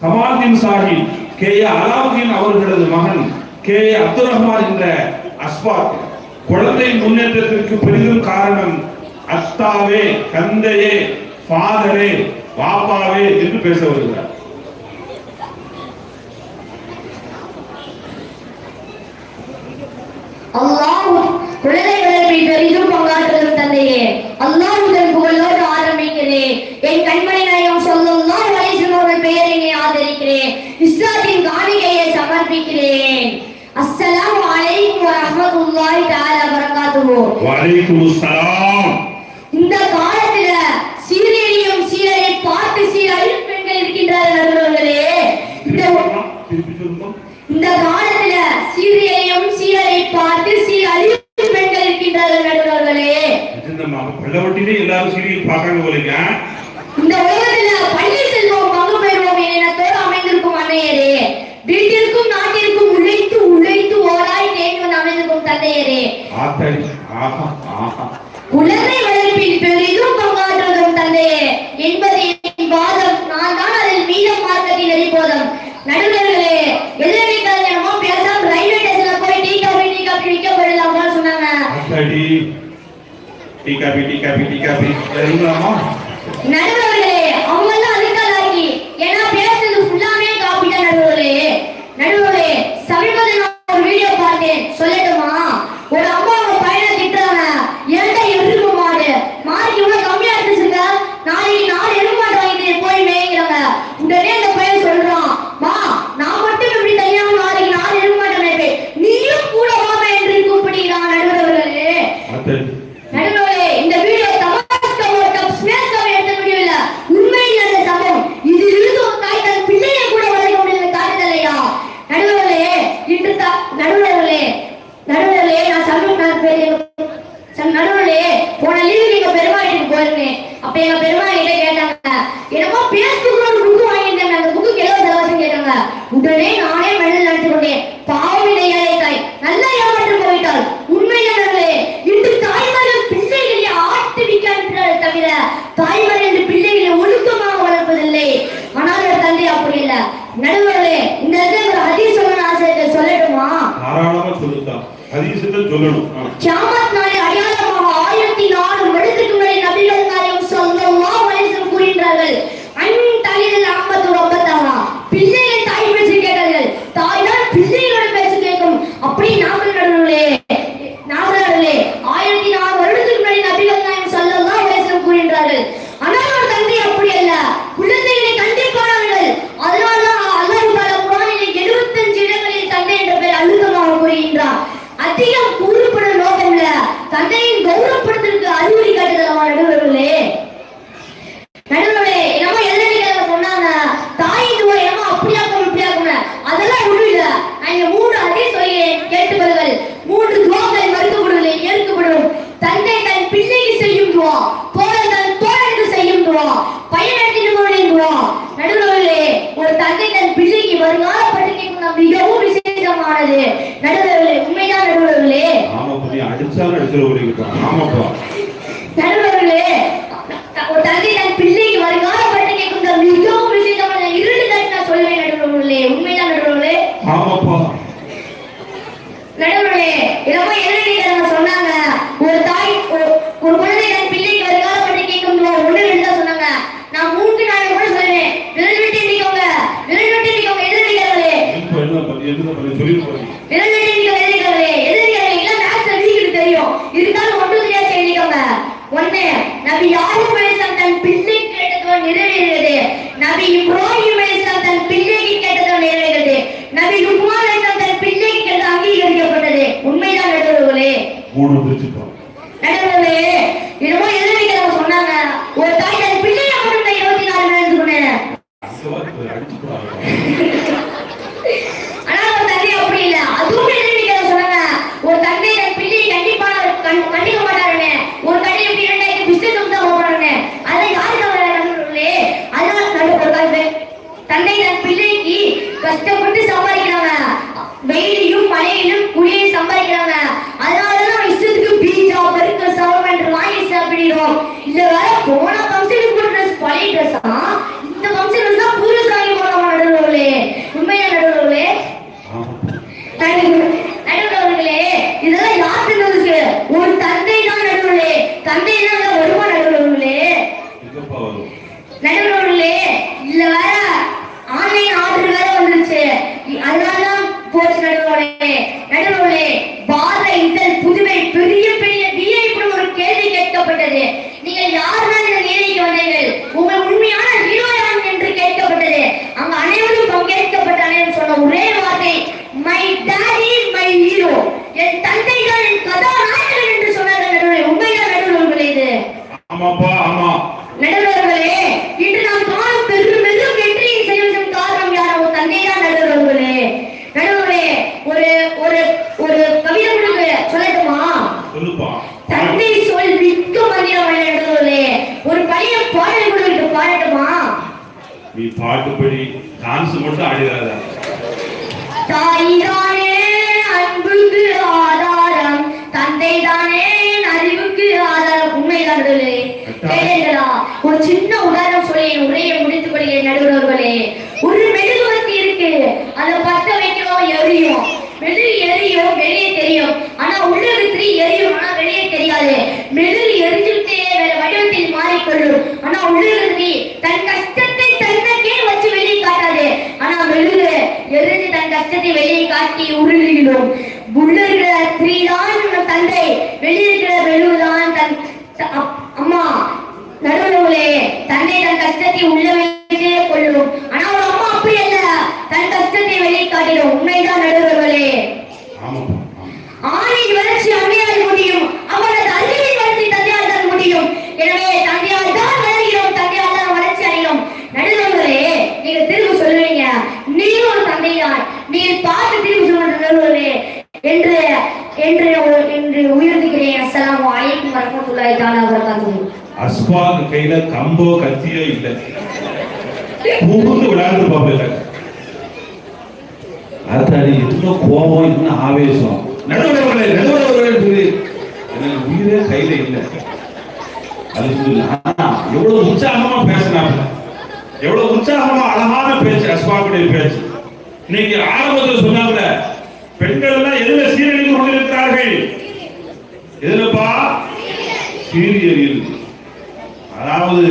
Kamaldeen Sahib K. A. Alauddin அவர்களது மகன் K. ஏ. அப்துல் ரஹ்மான் என்ற அஸ்பாத். குழந்தை முன்னேற்றத்திற்கு பெரிதும் காரணம் அத்தாவே தந்தையே ஃபாதரே பாப்பாவே என்று பேச வருகிறார். அல்லாஹ் வரஹ்மத்துல்லாஹி தஆலா இந்த காலத்துல சீரியலையும் சீரலை பார்த்து சீரழியும் பெண்கள் இருக்கின்றார்கள் இந்த காலத்துல சீரியலையும் சீரலை பார்த்து சீரழியும் பெண்கள் இருக்கின்றார்கள் பள்ளவட்டிலே எல்லாரும் சீரியல் போலீங்க. இந்த உலகத்துல பள்ளி செல்வோம் பங்கு பெறுவோம் எண்ணத்தோடு அமைந்திருக்கும் அன்னையரே. தந்தையரே. குழந்தை வளர்ப்பில் பெரிதும் பங்காற்றுவதும் தந்தையே. என்பது என் வாதம் நான் தான் அதில் மீதம் மார்க்கத்தின் நெறிபோதம் நடுவர்களே கல்யாணமா பேசாம ரயில்வே ஸ்டேஷன்ல போய் டீ காபி டீ காபி விற்க போயிடலாம் சொன்னாங்க. Tea coffee tea coffee tea coffee. இறங்கலாமா தாய்மார் என்று பிள்ளைகளை ஒழுக்கமாக வளர்ப்பதில்லை. ஆனால் தந்தை அப்படி இல்ல. நடுவர்களே இந்த இடத்துல ஒரு ஹதீஸ் சொல்லணும் ஆசை சொல்லட்டுமா? தாராளமா சொல்லுதா ஹதீஸுக்கு சொல்லணும். விசேஷமானது நடுவர்களே உண்மைதான் நடுவர்களே. ஆமா புரிய அடிச்சாலும் அடிச்சிட ஓடிக்கிட்டு ஆமாப்பா. நடுவர்களே ஒரு தந்தை தன் பிள்ளைக்கு வருங்கால பட்டினிக்கு கொண்ட மிகவும் விசேஷமான இரண்டு தான் நான் சொல்வேன் நடுவர்களே உண்மைதான் நடுவர்களே ஆமாப்பா நடுவர்களே என்னமோ எதிரிகள் சொன்னாங்க ஒரு தாய் ஒரு ஒரு குழந்தை தன் பிள்ளைக்கு வருங்கால பட்டினிக்கு கொண்டு ஒன்று ரெண்டு தான் சொன்னாங்க நான் மூன்று நாள் கூட சொல்லுவேன் விரல் விட்டு நிற்கோங்க விரல் விட்டு நிற்கோங்க எதிரிகளே இப்ப என்ன பண்ணி என்ன பண்ணி சொல்லிட்டு போறீங்க விரல்நீட்டிகள் எதிரிகளே எதிரிகளே எல்லாம் மேட்ச்ல வீட்டுக்கு தெரியும். இருந்தாலும் ஒன்று தெரியாது எழுதிக்கோங்க ஒண்ணு நபி யாரும் தன் பிள்ளை கேட்டதோ நிறைவேறியது. நபி இப்ராஹிம் அலைஹிஸ்ஸலாம் தன் பிள்ளைக்கு கேட்டதோ நிறைவேறியது. நபி லுக்மான் அலைஹிஸ்ஸலாம் தன் பிள்ளைக்கு கேட்டது அங்கீகரிக்கப்பட்டது. உண்மைதான் மூணு பிரிச்சுப்போம். கஷ்டப்பட்டு சம்பாதிக்கிறாங்க வெயிலையும் மழையிலும் குளிரையும் சம்பாதிக்கிறாங்க அதனாலதான் நம்ம இஷ்டத்துக்கு பீச்சா பெருக்க சவமெண்ட் வாங்கி சாப்பிடுறோம் இல்ல வேற போன ஃபங்க்ஷனுக்கு கூட ட்ரெஸ் பழைய ட்ரெஸ்ஸா இந்த ஃபங்க்ஷன் தான் புது சாங்கி போனோம் நடுவர்களே உண்மையா நடுவர்களே நடுவர்களே இதெல்லாம் யாருக்கு நடுவுக்கு ஒரு தந்தை தான் நடுவர்களே தந்தை தான் வருமா? நடுவர்களே நடுவர் நீ பாட்டு படி டான்ஸ் மட்டும் ஆடிடாத தாய்தானே அன்புக்கு ஆதாரம் தந்தை தானே அறிவுக்கு ஆதாரம் உண்மைதான் நடுவர்களே கேளுங்களா ஒரு சின்ன உதாரணம் சொல்லி உரையை முடித்துக் கொள்கிறேன் நடுவர்களே ஒரு மெழுகுவர்த்தி இருக்கு அதை பத்த வைக்கிறோம் எரியும் மெழுகு எரியும் வெளியே தெரியும் ஆனா உள்ள இருக்கிற எரியும் ஆனா வெளியே தெரியாது மெழுகு எரிஞ்சுட்டே வேற வடிவத்தில் மாறிக்கொள்ளும் வெளியே காட்டி உருளுகிறோம். உள்ள இருக்கிற தான் தந்தை வெளியே இருக்கிற மெழுகுதான் தன் த- அப்- அம்மா நடுவர்களே தன்னை தன் கஷ்டத்தை உள்ள வைத்தே கொள்ளும் ஆனா ஒரு அம்மா அப்படி அல்ல தன் கஷ்டத்தை வெளியே காட்டிடும் உண்மைதான் நடுவர்களே ஆமாப்பா ஆமா. ஆணின் வளர்ச்சி அம்மையால் முடியும் அவரது அறிவின் வளர்ச்சி தந்தையால் தான் முடியும் எனவே தந்தையால் தான் வளர்கிறோம் தந்தையால் தான் வளர்ச்சி அடைகிறோம் நடுவர்களே நீங்க திரும்ப சொல்லுவீங்க நீங்க ஒரு தந்தையார் நீங்க பார்த்து திரும்ப சொல்லுங்க நடுவர்களே என்று என்று என்று உயர்ந்துகிறேன் அஸ்ஸலாமு அலைக்கும் வரஹ்மத்துல்லாஹி தஆலா வபரகாத்துஹு. அஸ்பாக்கு கையில கம்போ கத்தியோ இல்ல. பூந்து விளையாண்டு பாப்பல அத்தாடி இன்னும் கோபம் இன்னும் ஆவேசம். நடுவரவர்களே நடுவரவர்களே எனக்கு உயிரே கையில இல்ல. அது எவ்வளவு உற்சாகமா பேசினாங்க. எவ்வளவு உற்சாகமா அழகான பேச்சு அஸ்பாக்குடைய பேச்சு. இன்னைக்கு ஆரம்பத்தில் சொன்னாங்க பெண்கள் எல்லாம் எதுல சீரழிந்து கொண்டிருக்கிறார்கள்? எதுலப்பா? சீரியலில். அதாவது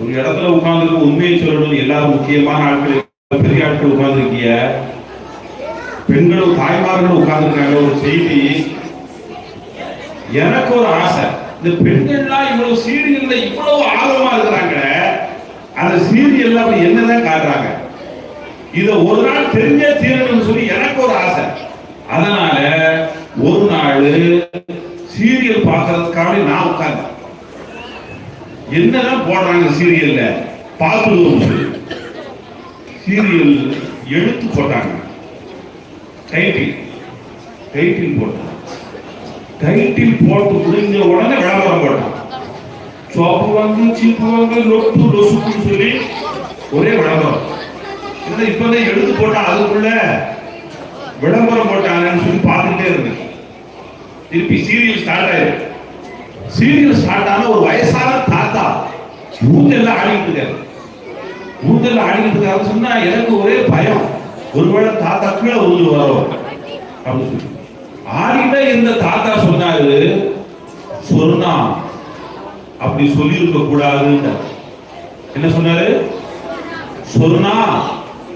ஒரு இடத்துல உட்கார்ந்து உண்மையை சொல்லணும் எல்லாரும் முக்கியமான ஆட்கள் பெரிய ஆட்கள் உட்கார்ந்துருக்கிய பெண்களும் தாய்மார்களும் உட்கார்ந்துருக்காங்க. ஒரு செய்தி. எனக்கு ஒரு ஆசை. இந்த பெண்கள்லாம் இவ்வளவு சீரியல்ல இவ்வளவு ஆர்வமா இருக்கிறாங்க. அந்த சீரியல்ல அப்படி என்னதான் காட்டுறாங்க? இதை ஒரு நாள் தெரிஞ்சே தீரணும்னு சொல்லி எனக்கு ஒரு ஆசை. அதனால ஒரு நாள் சீரியல் பார்க்கறதுக்காக நான் உட்கார்ந்தேன். என்னதான் போடுறாங்க சீரியல்ல பார்த்து சீரியல் எடுத்து போட்டாங்க. டைட்டில் டைட்டில் போட்டாங்க. டைட்டில் போட்டு முடிஞ்ச உடனே விளம்பரம் போட்டான் சோப்பு வாங்கு சீப்பு வாங்கு லொட்டு லொசுக்குன்னு சொல்லி ஒரே விளம்பரம். என்ன இப்பதான் எழுது போட்டா அதுக்குள்ள? விளம்பரம் போட்டாங்கன்னு சொல்லி பார்த்துட்டே இருந்தேன். திருப்பி சீரியல் ஸ்டார்ட் ஆயிருக்கு சீரியல் ஸ்டார்ட் ஆன ஒரு வயசான தாத்தா ஊஞ்சல்ல ஆடிட்டு இருக்காரு. ஊஞ்சல்ல ஆடிட்டு இருக்காரு சொன்னா எனக்கு ஒரே பயம். ஒருவேளை தாத்தா கீழே உழுந்து வரும். அப்படின்னு சொல்லி. ஆடிட்ட இந்த தாத்தா சொன்னாரு சொன்னா அப்படி சொல்லி இருக்க கூடாதுன்னு என்ன சொன்னாரு? சொன்னா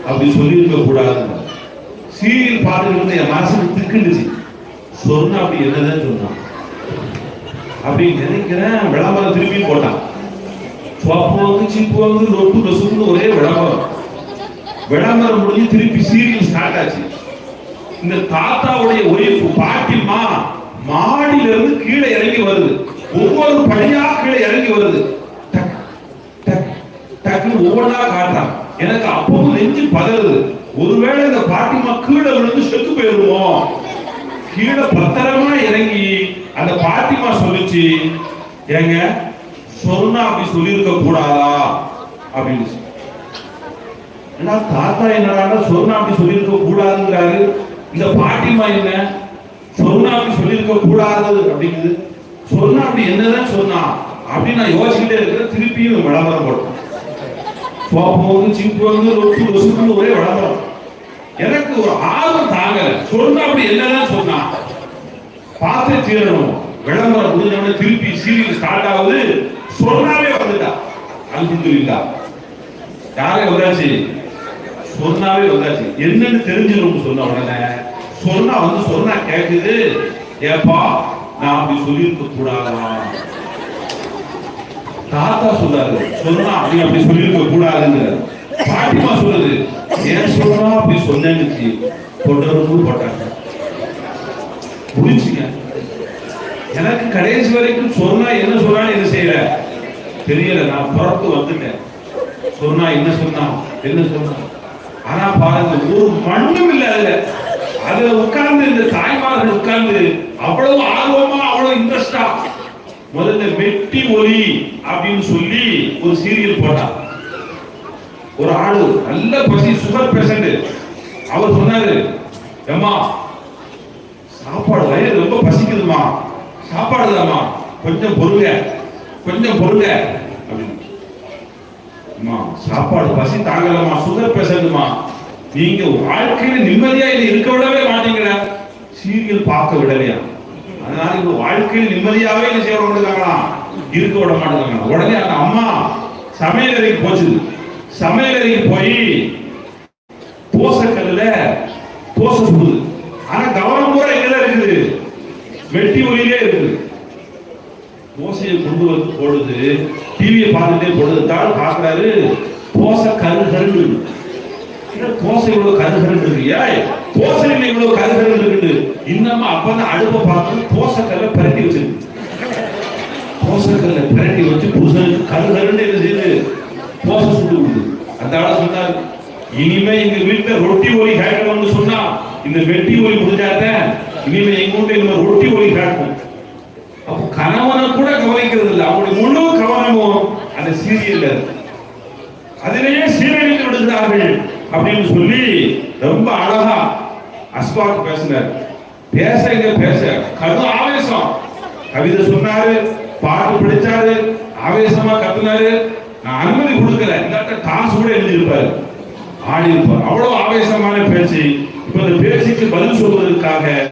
அப்படி சொல்லியிருக்க கூடாது சீரியல் பார்த்துட்டு என் மனசுக்கு திக்குண்டுச்சு சொன்னா அப்படி என்னதான் சொன்னான். அப்படி நினைக்கிறேன் விளம்பரம் திருப்பி போட்டான். சோப்பு வந்து சிப்பு வந்து நொட்டு லொசுக்குன்னு ஒரே விளம்பரம். விளம்பரம் முடிஞ்சு திருப்பி சீரியல் ஸ்டார்ட் ஆச்சு. இந்த தாத்தாவுடைய ஒய்ஃப் பாட்டிமா மாடியில இருந்து கீழே இறங்கி வருது. ஒவ்வொரு படியா கீழே இறங்கி வருது. டக் டக் டக்குன்னு ஒவ்வொன்றா காட்டான் எனக்கு அப்பவும் நெஞ்சு பதறுது. ஒருவேளை இந்த பாட்டிமா கீழே விழுந்து செத்து போயிருவோம் கீழே பத்திரமா இறங்கி அந்த பாட்டிமா சொல்லிச்சு ஏங்க சொன்னா அப்படி சொல்லியிருக்க கூடாதா? அப்படின்னு சொல்லி. ஏன்னா தாத்தா என்னடா சொன்னா அப்படி சொல்லியிருக்க கூடாதுங்கிறாரு. இந்த பாட்டிமா என்ன? சொன்னா அப்படி சொல்லியிருக்க கூடாது அப்படிங்குது. சொன்னா அப்படி என்னதான் சொன்னா? அப்படின்னு நான் யோசிச்சுட்டே இருக்கிறேன். திருப்பியும் விளம்பரம் போட்டேன். சோப்பு வந்து வந்து ரொட்டு ரொசுக்குன்னு ஒரே விளம்பரம் எனக்கு ஒரு ஆர்வம் தாங்கல. சொன்னா அப்படி என்னதான் சொன்னா? பார்த்து தீரணும். விளம்பரம் முடிஞ்சவன திருப்பி சீரியல் ஸ்டார்ட் ஆகுது. சொன்னாவே வந்துட்டா. அல்ஹம்துலில்லாஹ் யாரே வந்தாச்சு? சொன்னாவே வந்தாச்சு. என்னன்னு தெரிஞ்சிடும் சொன்ன உடனே சொன்னா வந்து சொன்னா கேக்குது. ஏப்பா நான் அப்படி சொல்லியிருக்க கூடாதான் தாத்தா சொன்னாரு சொன்னா நீ அப்படி சொல்லிருக்க கூடாதுன்னு. பாட்டிமா சொல்றது ஏன் சொல்றா அப்படி சொன்னேன்னு பொண்டவர்கள் போட்டாங்க. புரிஞ்சுங்க எனக்கு கடைசி வரைக்கும் சொன்னா என்ன சொன்னா என்ன செய்யல. தெரியல நான் புறத்து வந்துட்டேன். சொன்னா என்ன சொன்னா என்ன சொன்னா. ஆனா பாருங்க ஒரு மண்ணும் இல்ல அதுல. அதுல உட்கார்ந்து இந்த தாய்மார்கள் உட்கார்ந்து அவ்வளவு ஆர்வமா அவ்வளவு இன்ட்ரெஸ்டா முதல்ல வெட்டி ஒலி அப்படின்னு சொல்லி ஒரு சீரியல் போட்டான் ஒரு ஆளு நல்ல பசி சுகர் பேஷண்ட் அவர் சொன்னாரு ஏம்மா சாப்பாடு வயிறு ரொம்ப பசிக்குதுமா சாப்பாடு தாம்மா கொஞ்சம் பொறுங்க கொஞ்சம் பொறுங்க. அப்படின்னு. அம்மா சாப்பாடு பசி தாங்கலம்மா சுகர் பேஷண்ட்மா நீங்க வாழ்க்கையில நிம்மதியா இது இருக்க விடவே மாட்டீங்களா சீரியல் பார்க்க விடலையா? அதனால இப்ப வாழ்க்கையில நிம்மதியாவே என்ன செய்ய விடுறாங்களா இருக்க விட மாட்டாங்க உடனே அந்த அம்மா சமையலறைக்கு போச்சு சமையலறைக்கு போய் தோசைக்கல்லுல போச சுடுது. ஆனா கவனம் பூரா எங்கதான் இருக்குது. வெட்டி ஒளியிலே இருக்குது. தோசையை கொண்டு வந்து போடுது. டிவியை பார்த்துட்டே பொழுது தான் பாக்குறாரு போச கரு என்ன தோசை இவ்வளவு கரு கருண்டு இருக்கு ஏய் இவ்வளவு கரு கருண்டு இருக்குது இன்னமும் அப்பதான் அடுப்பை பார்த்து தோசை கல்ல பிரட்டி வச்சிருக்கு. தோசை கல்ல பிரட்டி வச்சு புருஷனுக்கு கரு கருண்டு என்ன செய்யுது? தோசை சுட்டு விடுது அந்த ஆள சொன்னார் இனிமே எங்க வீட்டுல ரொட்டி ஒலி கேட்கணும்னு சொன்னா இந்த வெட்டி ஒலி முடிஞ்சாதான் இனிமே எங்க வீட்டுல இனிமே ரொட்டி ஒலி கேட்கும். அப்போ கணவனை கூட கவனிக்கிறது இல்லை. அவருடைய முழு கவனமும் அந்த சீரியல்ல இருக்கு. அதிலேயே சீரழித்து விடுகிறார்கள். அப்படின்னு சொல்லி ரொம்ப அழகா அஸ்பாக் பேசினார். பேச இங்க பேச. கரு ஆவேசம். கவிதை சொன்னாரு பாட்டு படிச்சாரு ஆவேசமா கத்துனாரு. நான் அனுமதி கொடுக்கல. இல்லாட்ட காசு கூட எழுதியிருப்பாரு. ஆடி இருப்பார் அவ்வளவு ஆவேசமான பேச்சு. இப்ப இந்த பேச்சுக்கு பதில் சொல்வதற்காக